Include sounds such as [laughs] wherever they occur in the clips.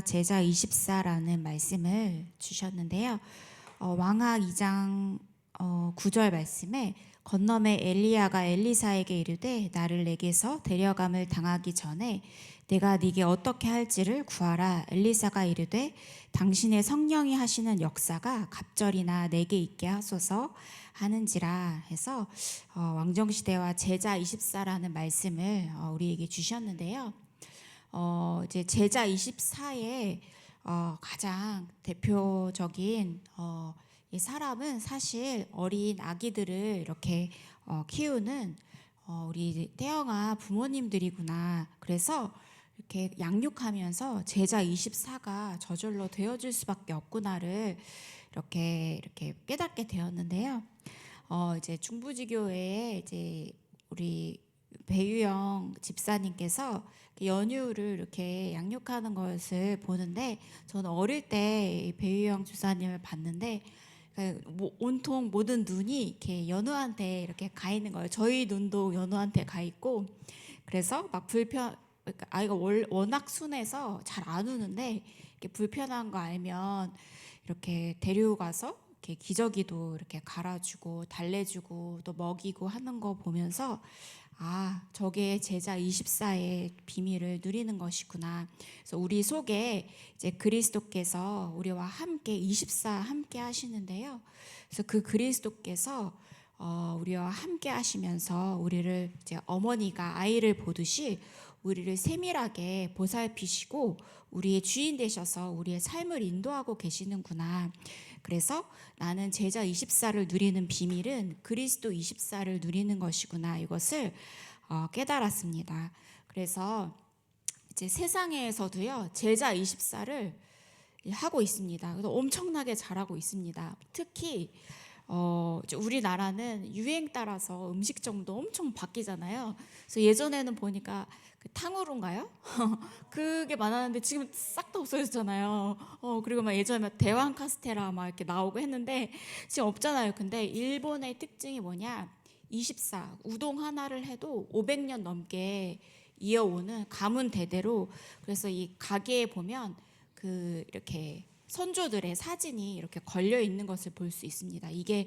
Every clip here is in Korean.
제자 24라는 말씀을 주셨는데요. 어, 왕하 2장 어, 9절 말씀에 건너매 엘리야가 엘리사에게 이르되 나를 내게서 데려감을 당하기 전에 내가 네게 어떻게 할지를 구하라 엘리사가 이르되 당신의 성령이 하시는 역사가 갑절이나 내게 있게 하소서 하는지라 해서 어, 왕정시대와 제자 24라는 말씀을 어, 우리에게 주셨는데요. 어, 이제 제자 24의 어, 가장 대표적인 어, 이 사람은 사실 어린 아기들을 이렇게 어, 키우는 어, 우리 태영아 부모님들이구나. 그래서 이렇게 양육하면서 제자 24가 저절로 되어질 수밖에 없구나를 이렇게 이렇게 깨닫게 되었는데요. 어, 이제 중부지교회에 이제 우리 배유영 집사님께서 연유를 이렇게 양육하는 것을 보는데 저는 어릴 때이 배유영 집사님을 봤는데 뭐 온통 모든 눈이 이렇게 연우한테 이렇게 가 있는 거예요. 저희 눈도 연우한테 가 있고 그래서 막 불편 그러니까 아이가 월- 워낙 순해서 잘 안 우는데 이렇게 불편한 거 알면 이렇게 데리고 가서 이렇게 기저귀도 이렇게 갈아주고 달래주고 또 먹이고 하는 거 보면서 아 저게 제자 24의 비밀을 누리는 것이구나. 그래서 우리 속에 이제 그리스도께서 우리와 함께 24 함께 하시는데요. 그래서 그 그리스도께서 어, 우리와 함께 하시면서 우리를 이제 어머니가 아이를 보듯이 우리를 세밀하게 보살피시고 우리의 주인 되셔서 우리의 삶을 인도하고 계시는구나. 그래서 나는 제자 24를 누리는 비밀은 그리스도 24를 누리는 것이구나. 이것을 어, 깨달았습니다. 그래서 이제 세상에서도요 제자 24를 하고 있습니다. 그래서 엄청나게 잘하고 있습니다. 특히 어, 우리나라는 유행 따라서 음식점도 엄청 바뀌잖아요. 그래서 예전에는 보니까 그 탕후루인가요? [laughs] 그게 많았는데 지금 싹 다 없어졌잖아요. 어, 그리고 막 예전에 막 대왕 카스테라 막 이렇게 나오고 했는데 지금 없잖아요. 근데 일본의 특징이 뭐냐? 24 우동 하나를 해도 500년 넘게 이어오는 가문 대대로 그래서 이 가게에 보면 그 이렇게 선조들의 사진이 이렇게 걸려 있는 것을 볼 수 있습니다. 이게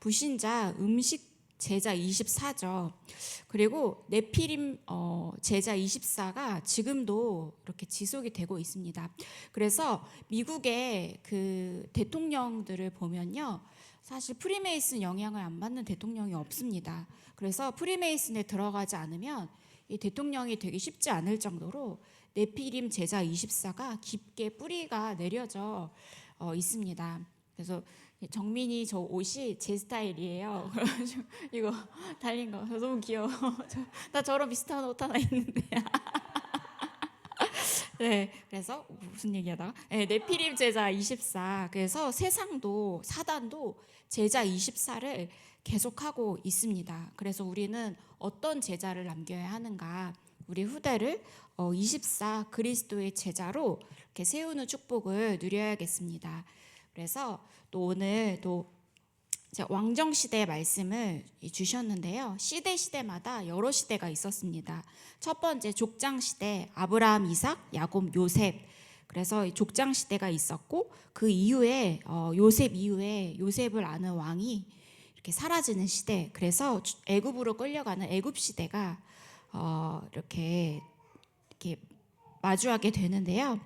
부신자 음식 제자 24죠. 그리고 네피림 어, 제자 24가 지금도 이렇게 지속이 되고 있습니다. 그래서 미국의 그 대통령들을 보면요. 사실 프리메이슨 영향을 안 받는 대통령이 없습니다. 그래서 프리메이슨에 들어가지 않으면 이 대통령이 되기 쉽지 않을 정도로 네피림 제자 24가 깊게 뿌리가 내려져 어, 있습니다. 그래서 정민이 저 옷이 제 스타일이에요. [laughs] 이거 달린 거 너무 귀여워. [laughs] 저- 나 저런 비슷한 옷 하나 있는데. [laughs] 네, 그래서 무슨 얘기하다가 네, 네피림 제자 24. 그래서 세상도 사단도 제자 24를 계속하고 있습니다. 그래서 우리는 어떤 제자를 남겨야 하는가? 우리 후대를 어, 24 그리스도의 제자로 이렇게 세우는 축복을 누려야겠습니다. 그래서 또 오늘 또 왕정 시대의 말씀을 주셨는데요. 시대 시대마다 여러 시대가 있었습니다. 첫 번째 족장 시대 아브라함, 이삭, 야곱, 요셉. 그래서 이 족장 시대가 있었고 그 이후에 어, 요셉 이후에 요셉을 아는 왕이 이렇게 사라지는 시대. 그래서 주- 애굽으로 끌려가는 애굽 시대가 어, 이렇게 이렇게 마주하게 되는데요.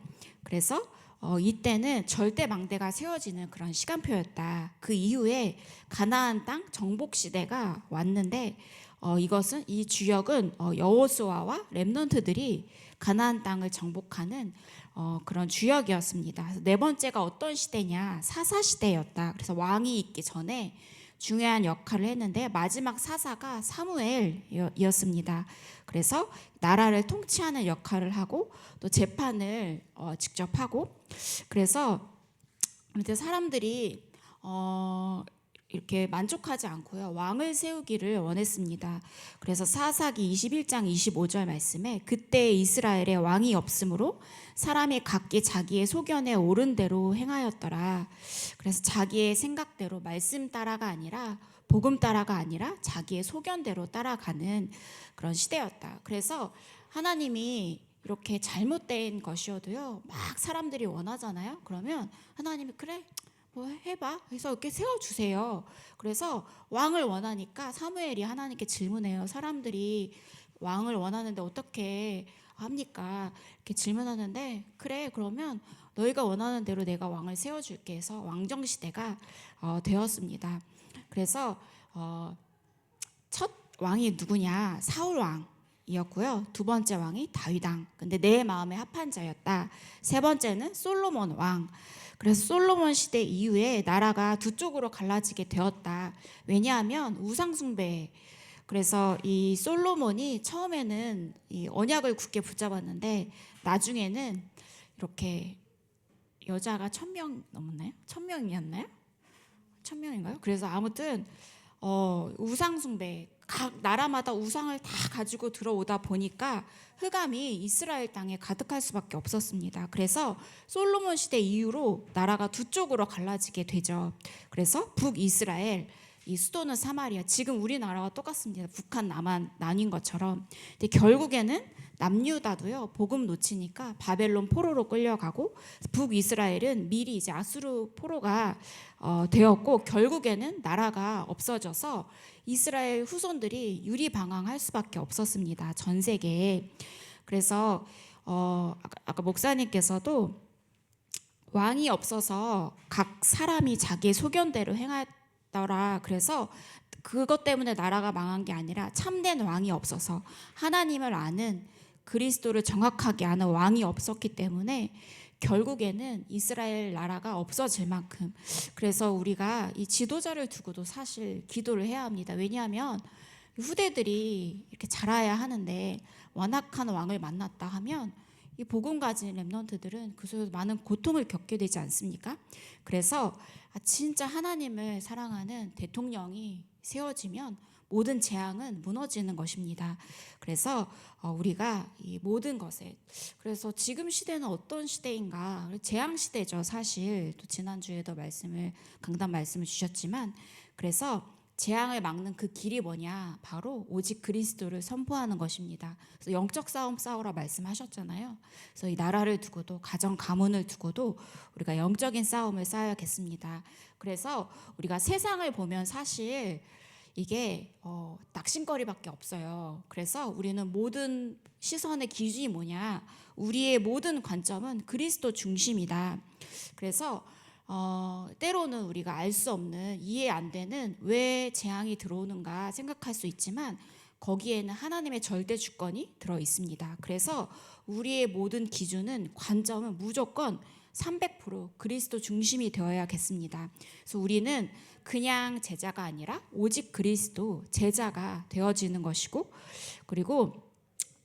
그래서 어, 이때는 절대 망대가 세워지는 그런 시간표였다. 그 이후에 가나안 땅 정복 시대가 왔는데 어, 이것은 이 주역은 어, 여호수아와 렘넌트들이 가나안 땅을 정복하는 어, 그런 주역이었습니다. 네 번째가 어떤 시대냐? 사사 시대였다. 그래서 왕이 있기 전에 중요한 역할을 했는데 마지막 사사가 사무엘이었습니다. 그래서 나라를 통치하는 역할을 하고 또 재판을 어, 직접 하고 그래서 아무튼 사람들이 어, 이렇게 만족하지 않고요 왕을 세우기를 원했습니다. 그래서 사사기 21장 25절 말씀에 그때 이스라엘에 왕이 없으므로 사람이 각기 자기의 소견에 옳은 대로 행하였더라. 그래서 자기의 생각대로 말씀 따라가 아니라 복음 따라가 아니라 자기의 소견대로 따라가는 그런 시대였다. 그래서 하나님이 이렇게 잘못된 것이어도요. 막 사람들이 원하잖아요. 그러면 하나님이 그래 뭐 해봐. 그래서 이렇게 세워주세요. 그래서 왕을 원하니까 사무엘이 하나님께 질문해요. 사람들이 왕을 원하는데 어떻게 합니까? 이렇게 질문하는데 그래 그러면 너희가 원하는 대로 내가 왕을 세워줄게 해서 왕정 시대가 어, 되었습니다. 그래서 어, 첫 왕이 누구냐 사울 왕 이었고요. 두 번째 왕이 다윗 왕. 근데 내 마음에 합한 자였다. 세 번째는 솔로몬 왕. 그래서 솔로몬 시대 이후에 나라가 두 쪽으로 갈라지게 되었다. 왜냐하면 우상 숭배. 그래서 이 솔로몬이 처음에는 이 언약을 굳게 붙잡았는데 나중에는 이렇게 여자가 천 명 넘었나요? 천 명이었나요? 천 명인가요? 그래서 아무튼 어, 우상 숭배 각 나라마다 우상을 다 가지고 들어오다 보니까 흑암이 이스라엘 땅에 가득할 수밖에 없었습니다. 그래서 솔로몬 시대 이후로 나라가 두 쪽으로 갈라지게 되죠. 그래서 북이스라엘 이 수도는 사마리아. 지금 우리나라와 똑같습니다. 북한 남한 나뉜 것처럼. 근데 결국에는 남유다도요. 복음 놓치니까 바벨론 포로로 끌려가고 북이스라엘은 미리 이제 아수르 포로가 어, 되었고 결국에는 나라가 없어져서 이스라엘 후손들이 유리방황할 수밖에 없었습니다. 전 세계에. 그래서 어, 아까, 목사님께서도 왕이 없어서 각 사람이 자기의 소견대로 행하더라. 그래서 그것 때문에 나라가 망한 게 아니라 참된 왕이 없어서 하나님을 아는 그리스도를 정확하게 아는 왕이 없었기 때문에 결국에는 이스라엘 나라가 없어질 만큼 그래서 우리가 이 지도자를 두고도 사실 기도를 해야 합니다. 왜냐하면 후대들이 이렇게 자라야 하는데 완악한 왕을 만났다 하면 이 복음 가진 렘넌트들은 그 속에서 많은 고통을 겪게 되지 않습니까? 그래서 아, 진짜 하나님을 사랑하는 대통령이 세워지면 모든 재앙은 무너지는 것입니다. 그래서 어, 우리가 이 모든 것에 그래서 지금 시대는 어떤 시대인가? 재앙 시대죠, 사실. 또 지난주에도 말씀을 강단 말씀을 주셨지만 그래서 재앙을 막는 그 길이 뭐냐? 바로 오직 그리스도를 선포하는 것입니다. 그래서 영적 싸움 싸우라 말씀하셨잖아요. 그래서 이 나라를 두고도 가정 가문을 두고도 우리가 영적인 싸움을 싸야겠습니다. 그래서 우리가 세상을 보면 사실 이게 어, 낙심거리밖에 없어요. 그래서 우리는 모든 시선의 기준이 뭐냐? 우리의 모든 관점은 그리스도 중심이다. 그래서 어, 때로는 우리가 알 수 없는 이해 안 되는 왜 재앙이 들어오는가 생각할 수 있지만 거기에는 하나님의 절대 주권이 들어 있습니다. 그래서 우리의 모든 기준은 관점은 무조건 300% 그리스도 중심이 되어야겠습니다. 그래서 우리는 그냥 제자가 아니라 오직 그리스도 제자가 되어지는 것이고 그리고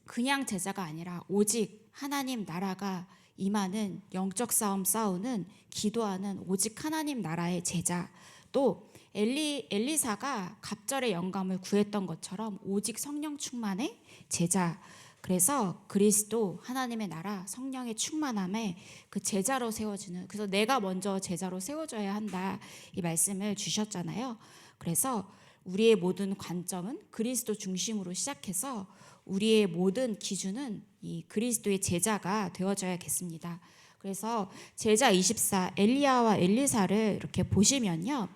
그냥 제자가 아니라 오직 하나님 나라가 임하는 영적 싸움 싸우는 기도하는 오직 하나님 나라의 제자 또 엘리 엘리사가 갑절의 영감을 구했던 것처럼 오직 성령 충만의 제자 그래서 그리스도 하나님의 나라 성령의 충만함에 그 제자로 세워지는 그래서 내가 먼저 제자로 세워져야 한다 이 말씀을 주셨잖아요. 그래서 우리의 모든 관점은 그리스도 중심으로 시작해서 우리의 모든 기준은 이 그리스도의 제자가 되어져야겠습니다. 그래서 제자 24 엘리야와 엘리사를 이렇게 보시면요.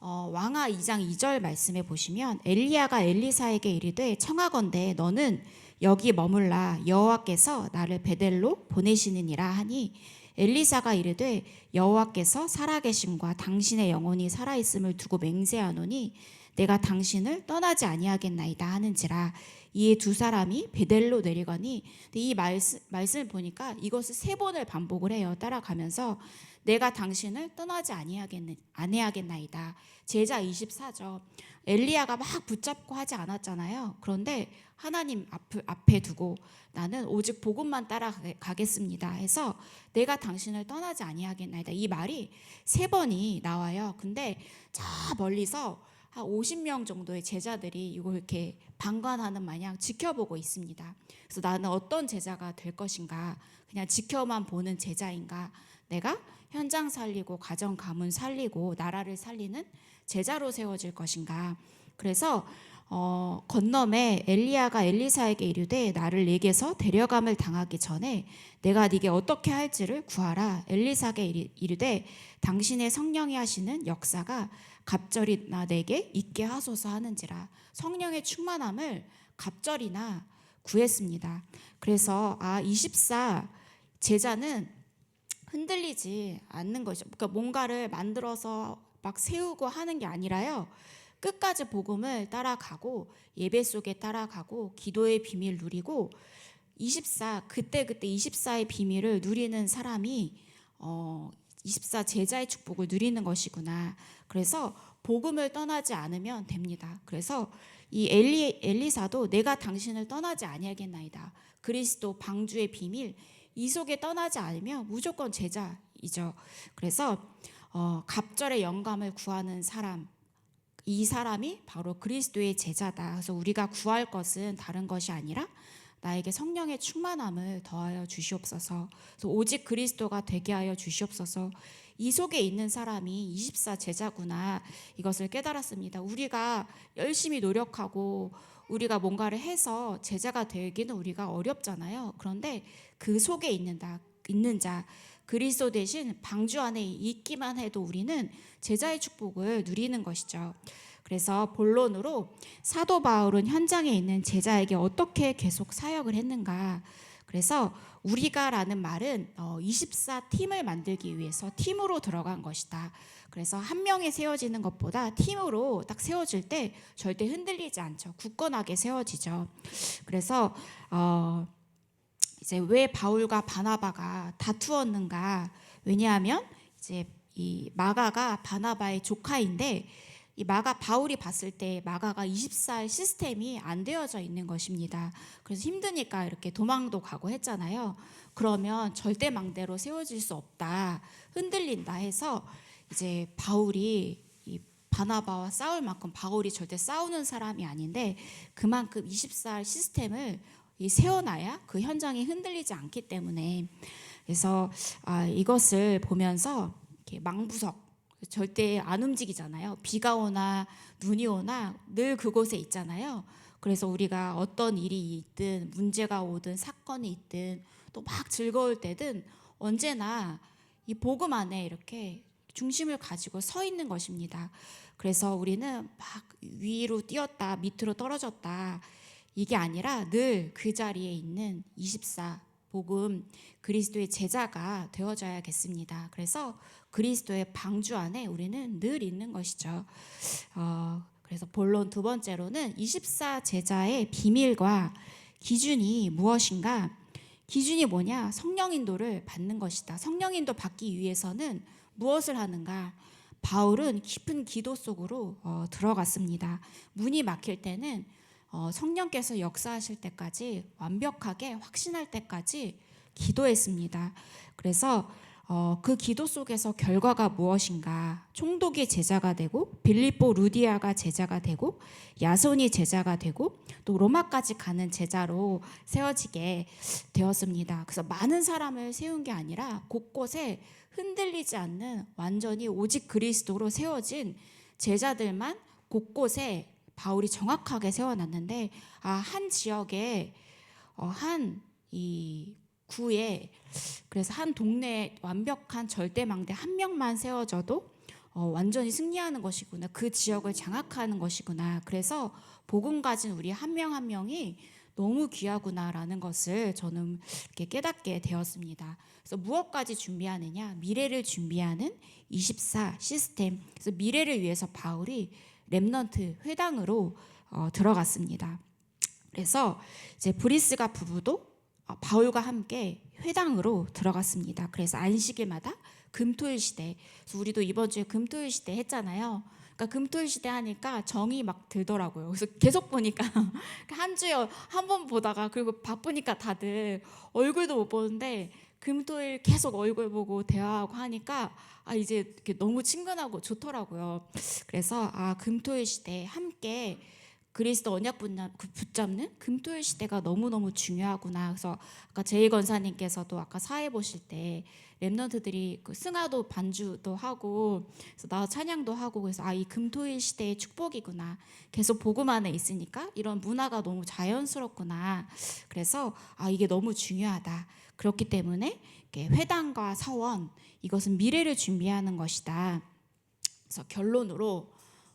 어, 왕하 2장 2절 말씀에 보시면 엘리야가 엘리사에게 이르되 청하건대 너는 여기 머물라 여호와께서 나를 베델로 보내시느니라 하니 엘리사가 이르되 여호와께서 살아계심과 당신의 영혼이 살아있음을 두고 맹세하노니 내가 당신을 떠나지 아니하겠나이다 하는지라 이에 두 사람이 베델로 내리거니 이 말씀, 말씀을 보니까 이것을 세 번을 반복을 해요. 따라가면서 내가 당신을 떠나지 아니하겠, 아니하겠나이다. 제자 24죠. 엘리야가 막 붙잡고 하지 않았잖아요. 그런데 하나님 앞, 앞에 두고 나는 오직 복음만 따라가겠습니다. 해서 내가 당신을 떠나지 아니하겠나이다. 이 말이 세 번이 나와요. 근데 저 멀리서 한 50명 정도의 제자들이 이걸 이렇게 방관하는 마냥 지켜보고 있습니다. 그래서 나는 어떤 제자가 될 것인가? 그냥 지켜만 보는 제자인가? 내가 현장 살리고 가정 가문 살리고 나라를 살리는 제자로 세워질 것인가? 그래서 어, 건너매 엘리야가 엘리사에게 이르되 나를 내게서 데려감을 당하기 전에 내가 네게 어떻게 할지를 구하라 엘리사에게 이르- 이르되 당신의 성령이 하시는 역사가 갑절이 나 내게 있게 하소서 하는지라 성령의 충만함을 갑절이나 구했습니다. 그래서 아 24 제자는 흔들리지 않는 거죠. 그러니까 뭔가를 만들어서 막 세우고 하는 게 아니라요. 끝까지 복음을 따라가고 예배 속에 따라가고 기도의 비밀 누리고 24 그때 그때 24의 비밀을 누리는 사람이 어, 24 제자의 축복을 누리는 것이구나. 그래서 복음을 떠나지 않으면 됩니다. 그래서 이 엘리 엘리사도 내가 당신을 떠나지 아니하겠나이다. 그리스도 방주의 비밀 이 속에 떠나지 않으면 무조건 제자이죠. 그래서 어, 갑절의 영감을 구하는 사람 이 사람이 바로 그리스도의 제자다. 그래서 우리가 구할 것은 다른 것이 아니라 나에게 성령의 충만함을 더하여 주시옵소서. 오직 그리스도가 되게 하여 주시옵소서. 이 속에 있는 사람이 24 제자구나 이것을 깨달았습니다. 우리가 열심히 노력하고 우리가 뭔가를 해서 제자가 되기는 우리가 어렵잖아요. 그런데 그 속에 있는다 있는 자 그리스도 대신 방주 안에 있기만 해도 우리는 제자의 축복을 누리는 것이죠. 그래서 본론으로 사도 바울은 현장에 있는 제자에게 어떻게 계속 사역을 했는가. 그래서 우리가라는 말은 24 팀을 만들기 위해서 팀으로 들어간 것이다. 그래서 한 명이 세워지는 것보다 팀으로 딱 세워질 때 절대 흔들리지 않죠. 굳건하게 세워지죠. 그래서 어 이제 왜 바울과 바나바가 다투었는가? 왜냐하면 이제 이 마가가 바나바의 조카인데 이 마가 바울이 봤을 때 마가가 24일 시스템이 안 되어져 있는 것입니다. 그래서 힘드니까 이렇게 도망도 가고 했잖아요. 그러면 절대 망대로 세워질 수 없다. 흔들린다 해서 이제 바울이 이 바나바와 싸울 만큼 바울이 절대 싸우는 사람이 아닌데 그만큼 24일 시스템을 이 세워놔야 그 현장이 흔들리지 않기 때문에 그래서 아, 이것을 보면서 망부석 절대 안 움직이잖아요. 비가 오나 눈이 오나 늘 그곳에 있잖아요. 그래서 우리가 어떤 일이 있든 문제가 오든 사건이 있든 또 막 즐거울 때든 언제나 이 복음 안에 이렇게 중심을 가지고 서 있는 것입니다. 그래서 우리는 막 위로 뛰었다 밑으로 떨어졌다 이게 아니라 늘 그 자리에 있는 24 복음 그리스도의 제자가 되어져야겠습니다. 그래서 그리스도의 방주 안에 우리는 늘 있는 것이죠. 어, 그래서 본론 두 번째로는 24 제자의 비밀과 기준이 무엇인가? 기준이 뭐냐? 성령 인도를 받는 것이다. 성령 인도 받기 위해서는 무엇을 하는가? 바울은 깊은 기도 속으로 어, 들어갔습니다. 문이 막힐 때는 어, 성령께서 역사하실 때까지 완벽하게 확신할 때까지 기도했습니다. 그래서 어, 그 기도 속에서 결과가 무엇인가? 총독이 제자가 되고 빌립보 루디아가 제자가 되고 야손이 제자가 되고 또 로마까지 가는 제자로 세워지게 되었습니다. 그래서 많은 사람을 세운 게 아니라 곳곳에 흔들리지 않는 완전히 오직 그리스도로 세워진 제자들만 곳곳에 바울이 정확하게 세워놨는데 아, 한 지역에 어, 한이 구에 그래서 한 동네에 완벽한 절대망대 한 명만 세워져도 어, 완전히 승리하는 것이구나. 그 지역을 장악하는 것이구나. 그래서 복음 가진 우리 한 명한 명이 너무 귀하구나라는 것을 저는 이렇게 깨닫게 되었습니다. 그래서 무엇까지 준비하느냐? 미래를 준비하는 24 시스템. 그래서 미래를 위해서 바울이 렘넌트 회당으로 어, 들어갔습니다. 그래서 이제 브리스가 부부도 어, 바울과 함께 회당으로 들어갔습니다. 그래서 안식일마다 금토일 시대. 그래서 우리도 이번 주에 금토일 시대 했잖아요. 그러니까 금토일 시대 하니까 정이 막 들더라고요. 그래서 계속 보니까 [laughs] 한 주에 한 번 보다가 그리고 바쁘니까 다들 얼굴도 못 보는데 금토일 계속 얼굴 보고 대화하고 하니까 아 이제 너무 친근하고 좋더라고요. 그래서 아 금토일 시대 함께 그리스도 언약 그 붙잡는 금토일 시대가 너무너무 중요하구나. 그래서 아까 제이 권사님께서도 아까 사회 보실 때 랩런트들이 그 승하도 반주도 하고 그래서 나 찬양도 하고 그래서 아 이 금토일 시대의 축복이구나. 계속 복음 안에 있으니까 이런 문화가 너무 자연스럽구나. 그래서 아 이게 너무 중요하다. 그렇기 때문에 회당과 사원 이것은 미래를 준비하는 것이다. 그래서 결론으로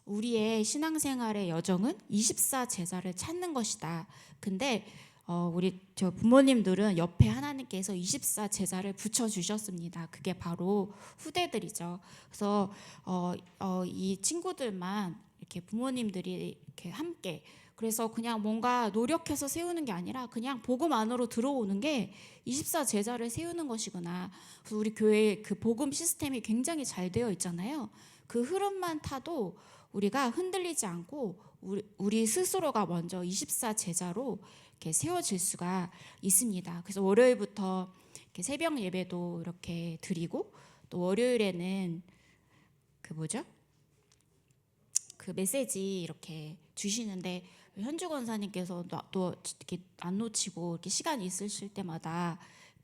우리의 신앙생활의 여정은 24 제자를 찾는 것이다. 근데 어, 우리 저 부모님들은 옆에 하나님께서 24 제자를 붙여 주셨습니다. 그게 바로 후대들이죠. 그래서 어, 어, 이 친구들만 이렇게 부모님들이 이렇게 함께 그래서 그냥 뭔가 노력해서 세우는 게 아니라 그냥 복음 안으로 들어오는 게 24 제자를 세우는 것이구나. 그래서 우리 교회 그 복음 시스템이 굉장히 잘 되어 있잖아요. 그 흐름만 타도 우리가 흔들리지 않고 우리, 우리 스스로가 먼저 24 제자로 이렇게 세워질 수가 있습니다. 그래서 월요일부터 이렇게 새벽 예배도 이렇게 드리고 또 월요일에는 그 뭐죠? 그 메시지 이렇게 주시는데 현주 권사님께서 또- 또 이렇게 안 놓치고 이렇게 시간 있으실 때마다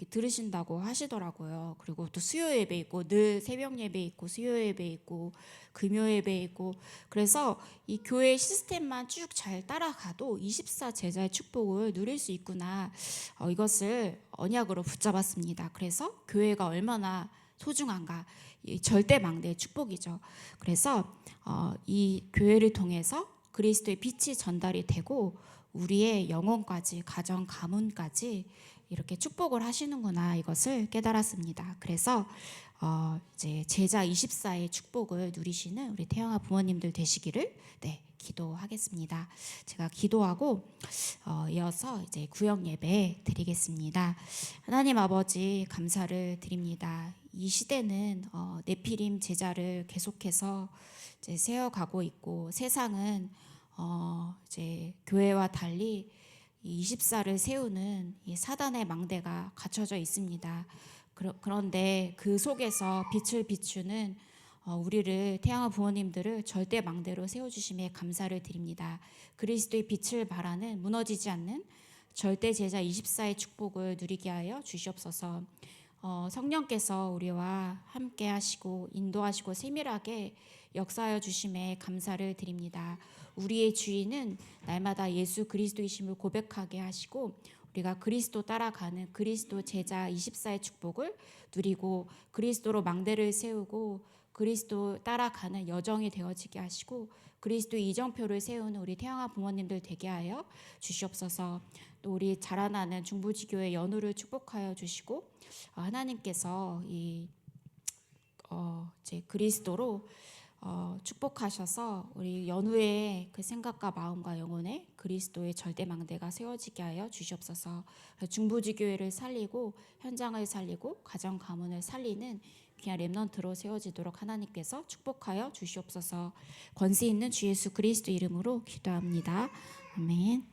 들으신다고 하시더라고요. 그리고 또 수요 예배 있고 늘 새벽 예배 있고 수요 예배 있고 금요 예배 있고 그래서 이 교회 시스템만 쭉 잘 따라가도 24 제자의 축복을 누릴 수 있구나. 어, 이것을 언약으로 붙잡았습니다. 그래서 교회가 얼마나 소중한가. 이 절대 망대의 축복이죠. 그래서 어, 이 교회를 통해서 그리스도의 빛이 전달이 되고 우리의 영혼까지 가정 가문까지 이렇게 축복을 하시는구나 이것을 깨달았습니다. 그래서 어, 이제 제자 24의 축복을 누리시는 우리 태영아 부모님들 되시기를 네 기도하겠습니다. 제가 기도하고 어, 이어서 이제 구역 예배 드리겠습니다. 하나님 아버지 감사를 드립니다. 이 시대는 어, 네피림 제자를 계속해서 이제 세워가고 있고 세상은 어, 이제 교회와 달리 이 24를 세우는 이 사단의 망대가 갖춰져 있습니다. 그런데 그 속에서 빛을 비추는 어, 우리를 태양아 부모님들을 절대 망대로 세워주심에 감사를 드립니다. 그리스도의 빛을 바라는 무너지지 않는 절대 제자 24의 축복을 누리게 하여 주시옵소서. 어, 성령께서 우리와 함께 하시고 인도하시고 세밀하게 역사하여 주심에 감사를 드립니다. 우리의 주인은 날마다 예수 그리스도이심을 고백하게 하시고 우리가 그리스도 따라가는 그리스도 제자 24의 축복을 누리고 그리스도로 망대를 세우고 그리스도 따라가는 여정이 되어지게 하시고 그리스도 이정표를 세우는 우리 태양아 부모님들 되게 하여 주시옵소서. 또 우리 자라나는 중부지교회 연우를 축복하여 주시고 어, 하나님께서 이 어, 이제 그리스도로 어, 축복하셔서 우리 연후의 그 생각과 마음과 영혼에 그리스도의 절대 망대가 세워지게 하여 주시옵소서. 중부지교회를 살리고 현장을 살리고 가정 가문을 살리는 귀한 렘넌트로 세워지도록 하나님께서 축복하여 주시옵소서. 권세 있는 주 예수 그리스도 이름으로 기도합니다. 아멘.